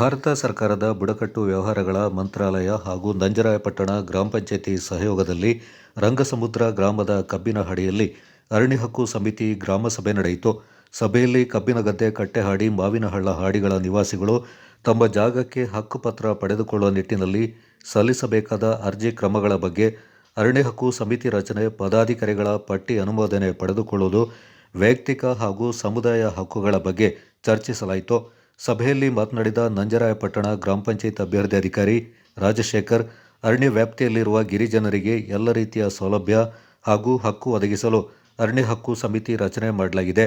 ಭಾರತ ಸರ್ಕಾರದ ಬುಡಕಟ್ಟು ವ್ಯವಹಾರಗಳ ಮಂತ್ರಾಲಯ ಹಾಗೂ ನಂಜರಾಯಪಟ್ಟಣ ಗ್ರಾಮ ಪಂಚಾಯತಿ ಸಹಯೋಗದಲ್ಲಿ ರಂಗಸಮುದ್ರ ಗ್ರಾಮದ ಕಬ್ಬಿನ ಹಾಡಿಯಲ್ಲಿ ಅರಣ್ಯ ಹಕ್ಕು ಸಮಿತಿ ಗ್ರಾಮ ಸಭೆ ನಡೆಯಿತು. ಸಭೆಯಲ್ಲಿ ಕಬ್ಬಿನ ಗದ್ದೆ ಕಟ್ಟೆಹಾಡಿ ಮಾವಿನಹಳ್ಳ ಹಾಡಿಗಳ ನಿವಾಸಿಗಳು ತಮ್ಮ ಜಾಗಕ್ಕೆ ಹಕ್ಕುಪತ್ರ ಪಡೆದುಕೊಳ್ಳುವ ನಿಟ್ಟಿನಲ್ಲಿ ಸಲ್ಲಿಸಬೇಕಾದ ಅರ್ಜಿ ಕ್ರಮಗಳ ಬಗ್ಗೆ ಅರಣ್ಯ ಹಕ್ಕು ಸಮಿತಿ ರಚನೆ ಪದಾಧಿಕಾರಿಗಳ ಪಟ್ಟಿ ಅನುಮೋದನೆ ಪಡೆದುಕೊಳ್ಳುವುದು ವೈಯಕ್ತಿಕ ಹಾಗೂ ಸಮುದಾಯ ಹಕ್ಕುಗಳ ಬಗ್ಗೆ ಚರ್ಚಿಸಲಾಯಿತು. ಸಭೆಯಲ್ಲಿ ಮಾತನಾಡಿದ ನಂಜರಾಯಪಟ್ಟಣ ಗ್ರಾಮ ಪಂಚಾಯತ್ ಅಭ್ಯರ್ಥಿ ಅಧಿಕಾರಿ ರಾಜಶೇಖರ್, ಅರಣ್ಯ ವ್ಯಾಪ್ತಿಯಲ್ಲಿರುವ ಗಿರಿಜನರಿಗೆ ಎಲ್ಲ ರೀತಿಯ ಸೌಲಭ್ಯ ಹಾಗೂ ಹಕ್ಕು ಒದಗಿಸಲು ಅರಣ್ಯ ಹಕ್ಕು ಸಮಿತಿ ರಚನೆ ಮಾಡಲಾಗಿದೆ.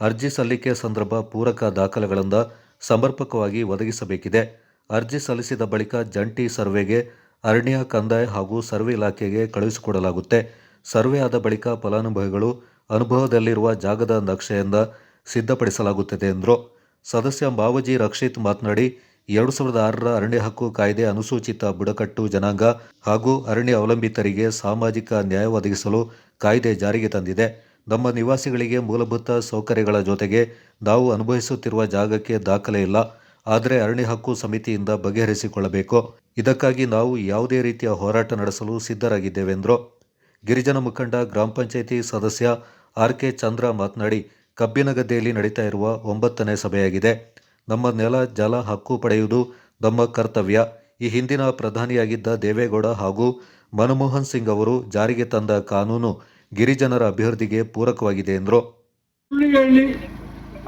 ಅರ್ಜಿ ಸಲ್ಲಿಕೆ ಸಂದರ್ಭ ಪೂರಕ ದಾಖಲೆಗಳಿಂದ ಸಮರ್ಪಕವಾಗಿ ಒದಗಿಸಬೇಕಿದೆ. ಅರ್ಜಿ ಸಲ್ಲಿಸಿದ ಬಳಿಕ ಜಂಟಿ ಸರ್ವೆಗೆ ಅರಣ್ಯ, ಕಂದಾಯ ಹಾಗೂ ಸರ್ವೆ ಇಲಾಖೆಗೆ ಕಳುಹಿಸಿಕೊಡಲಾಗುತ್ತೆ. ಸರ್ವೆ ಆದ ಬಳಿಕ ಫಲಾನುಭವಿಗಳು ಅನುಭವದಲ್ಲಿರುವ ಜಾಗದ ನಕ್ಷೆಯಿಂದ ಸಿದ್ಧಪಡಿಸಲಾಗುತ್ತದೆ ಎಂದರು. ಸದಸ್ಯ ಬಾವಜಿ ರಕ್ಷಿತ್ ಮಾತನಾಡಿ, ಎರಡು ಸಾವಿರದ ಆರರ ಅರಣ್ಯ ಹಕ್ಕು ಕಾಯ್ದೆ ಅನುಸೂಚಿತ ಬುಡಕಟ್ಟು ಜನಾಂಗ ಹಾಗೂ ಅರಣ್ಯ ಅವಲಂಬಿತರಿಗೆ ಸಾಮಾಜಿಕ ನ್ಯಾಯ ಒದಗಿಸಲು ಕಾಯ್ದೆ ಜಾರಿಗೆ ತಂದಿದೆ. ನಮ್ಮ ನಿವಾಸಿಗಳಿಗೆ ಮೂಲಭೂತ ಸೌಕರ್ಯಗಳ ಜೊತೆಗೆ ನಾವು ಅನುಭವಿಸುತ್ತಿರುವ ಜಾಗಕ್ಕೆ ದಾಖಲೆ ಇಲ್ಲ. ಆದರೆ ಅರಣ್ಯ ಹಕ್ಕು ಸಮಿತಿಯಿಂದ ಬಗೆಹರಿಸಿಕೊಳ್ಳಬೇಕು. ಇದಕ್ಕಾಗಿ ನಾವು ಯಾವುದೇ ರೀತಿಯ ಹೋರಾಟ ನಡೆಸಲು ಸಿದ್ಧರಾಗಿದ್ದೇವೆಂದರು. ಗಿರಿಜನ ಮುಖಂಡ, ಗ್ರಾಮ ಪಂಚಾಯಿತಿ ಸದಸ್ಯ ಆರ್ ಕೆ ಚಂದ್ರ ಮಾತನಾಡಿ ಕಬ್ಬಿನ ಗದ್ದೆಯಲ್ಲಿ ನಡೀತಾ ಇರುವ ಒಂಬತ್ತನೇ ಸಭೆಯಾಗಿದೆ. ನಮ್ಮ ನೆಲ, ಜಲ ಹಕ್ಕು ಪಡೆಯುವುದು ನಮ್ಮ ಕರ್ತವ್ಯ. ಈ ಹಿಂದಿನ ಪ್ರಧಾನಿಯಾಗಿದ್ದ ದೇವೇಗೌಡ ಹಾಗೂ ಮನಮೋಹನ್ ಸಿಂಗ್ ಅವರು ಜಾರಿಗೆ ತಂದ ಕಾನೂನು ಗಿರಿಜನರ ಅಭಿವೃದ್ಧಿಗೆ ಪೂರಕವಾಗಿದೆ ಎಂದರು.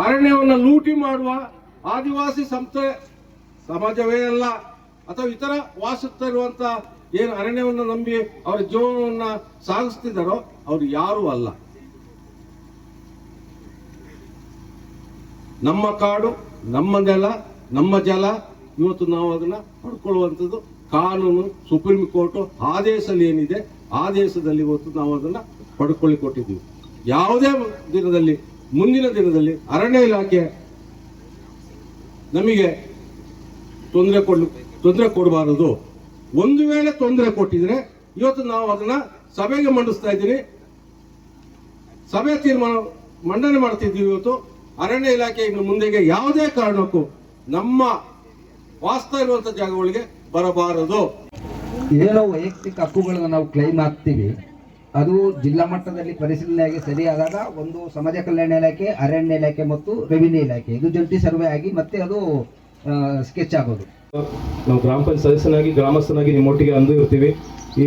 ಅರಣ್ಯವನ್ನು ಲೂಟಿ ಮಾಡುವ ಆದಿವಾಸಿ ಸಂಸ್ಥೆ ಸಮಾಜವೇ ಅಲ್ಲ, ಅಥವಾ ಇತರ ವಾಸುತ್ತಿರುವಂತ ಏನು ಅರಣ್ಯವನ್ನು ನಂಬಿ ಅವರ ಜೀವನವನ್ನ ಸಾಗಿಸ್ತಿದ್ದಾರೋ ಅವರು ಯಾರೂ ಅಲ್ಲ. ನಮ್ಮ ಕಾಡು, ನಮ್ಮ ನೆಲ, ನಮ್ಮ ಜಲ, ಇವತ್ತು ನಾವು ಅದನ್ನ ಪಡ್ಕೊಳ್ಳುವಂಥದ್ದು ಕಾನೂನು, ಸುಪ್ರೀಂ ಕೋರ್ಟ್ ಆದೇಶದಲ್ಲಿ ಏನಿದೆ, ಆದೇಶದಲ್ಲಿ ಇವತ್ತು ನಾವು ಅದನ್ನ ಪಡ್ಕೊಳ್ಳಿ ಕೊಟ್ಟಿದ್ದೀವಿ ಯಾವುದೇ ದಿನದಲ್ಲಿ, ಮುಂದಿನ ದಿನದಲ್ಲಿ ಅರಣ್ಯ ಇಲಾಖೆ ನಮಗೆ ತೊಂದರೆ ಕೊಡ್ ತೊಂದರೆ ಕೊಡಬಾರದು. ಒಂದು ವೇಳೆ ತೊಂದರೆ ಕೊಟ್ಟಿದ್ರೆ ಇವತ್ತು ನಾವು ಅದನ್ನ ಸಭೆಗೆ ಮಂಡಿಸ್ತಾ ಇದ್ದೀನಿ ಸಭೆ ತೀರ್ಮಾನ ಮಂಡನೆ ಮಾಡ್ತಿದ್ದೀವಿ ಇವತ್ತು. ಅರಣ್ಯ ಇಲಾಖೆ ಇನ್ನು ಮುಂದೆಗೆ ಯಾವುದೇ ಕಾರಣಕ್ಕೂ ನಮ್ಮ ವಾಸ್ತವ ಇರುವಂತ ಜಾಗಗಳಿಗೆ ಬರಬಾರದು. ಏನೋ ವೈಯಕ್ತಿಕ ಹಕ್ಕುಗಳನ್ನು ನಾವು ಕ್ಲೈಮ್ ಆಗ್ತೀವಿ ಅದು ಜಿಲ್ಲಾ ಮಟ್ಟದಲ್ಲಿ ಪರಿಶೀಲನೆಯಾಗಿ ಸರಿಯಾದಾಗ ಒಂದು ಸಮಾಜ ಕಲ್ಯಾಣ ಇಲಾಖೆ ಅರಣ್ಯ ಇಲಾಖೆ ಮತ್ತು ರೆವಿನ್ಯೂ ಇಲಾಖೆ. ಇದು ಜಂಟಿ ಸರ್ವೆ ಆಗಿ ಮತ್ತೆ ಅದು ಸ್ಕೆಚ್ ಆಗೋದು. ನಾವು ಗ್ರಾಮ ಪಂಚಾಯತ್ ಸದಸ್ಯನಾಗಿ ಗ್ರಾಮಸ್ಥನಾಗಿ ನಿಮ್ಮೊಟ್ಟಿಗೆ ಅಂದು ಇರ್ತೀವಿ.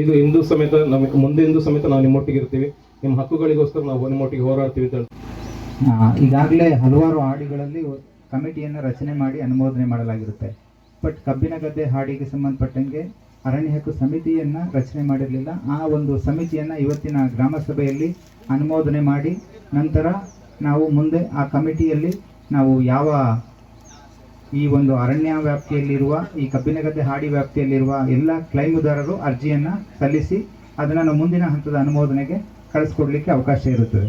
ಇದು ಹಿಂದೂ ಸಮೇತ ನಮಗೆ ಮುಂದೆ ಹಿಂದೂ ಸಮೇತ ನಾವು ನಿಮ್ಮೊಟ್ಟಿಗೆ ಇರ್ತೀವಿ. ನಿಮ್ಮ ಹಕ್ಕುಗಳಿಗೋಸ್ಕರ ನಾವು ನಿಮ್ಮೊಟ್ಟಿಗೆ ಹೋರಾಡ್ತೀವಿ ಅಂತ ಹೇಳ್ತೀವಿ. ಈಗಾಗಲೇ ಹಲವಾರು ಹಾಡಿಗಳಲ್ಲಿ ಕಮಿಟಿಯನ್ನು ರಚನೆ ಮಾಡಿ ಅನುಮೋದನೆ ಮಾಡಲಾಗಿರುತ್ತೆ. ಬಟ್ ಕಬ್ಬಿನ ಗದ್ದೆ ಹಾಡಿಗೆ ಸಂಬಂಧಪಟ್ಟಂಗೆ ಅರಣ್ಯ ಹಕ್ಕು ಸಮಿತಿಯನ್ನು ರಚನೆ ಮಾಡಿರಲಿಲ್ಲ. ಆ ಒಂದು ಸಮಿತಿಯನ್ನು ಇವತ್ತಿನ ಗ್ರಾಮ ಸಭೆಯಲ್ಲಿ ಅನುಮೋದನೆ ಮಾಡಿ ನಂತರ ನಾವು ಮುಂದೆ ಆ ಕಮಿಟಿಯಲ್ಲಿ ನಾವು ಯಾವ ಈ ಒಂದು ಅರಣ್ಯ ವ್ಯಾಪ್ತಿಯಲ್ಲಿರುವ, ಈ ಕಬ್ಬಿನ ಗದ್ದೆ ಹಾಡಿ ವ್ಯಾಪ್ತಿಯಲ್ಲಿರುವ ಎಲ್ಲ ಕ್ಲೈಮುದಾರರು ಅರ್ಜಿಯನ್ನು ಸಲ್ಲಿಸಿ ಅದನ್ನು ಮುಂದಿನ ಹಂತದ ಅನುಮೋದನೆಗೆ ಕಳಿಸ್ಕೊಡ್ಲಿಕ್ಕೆ ಅವಕಾಶ ಇರುತ್ತದೆ.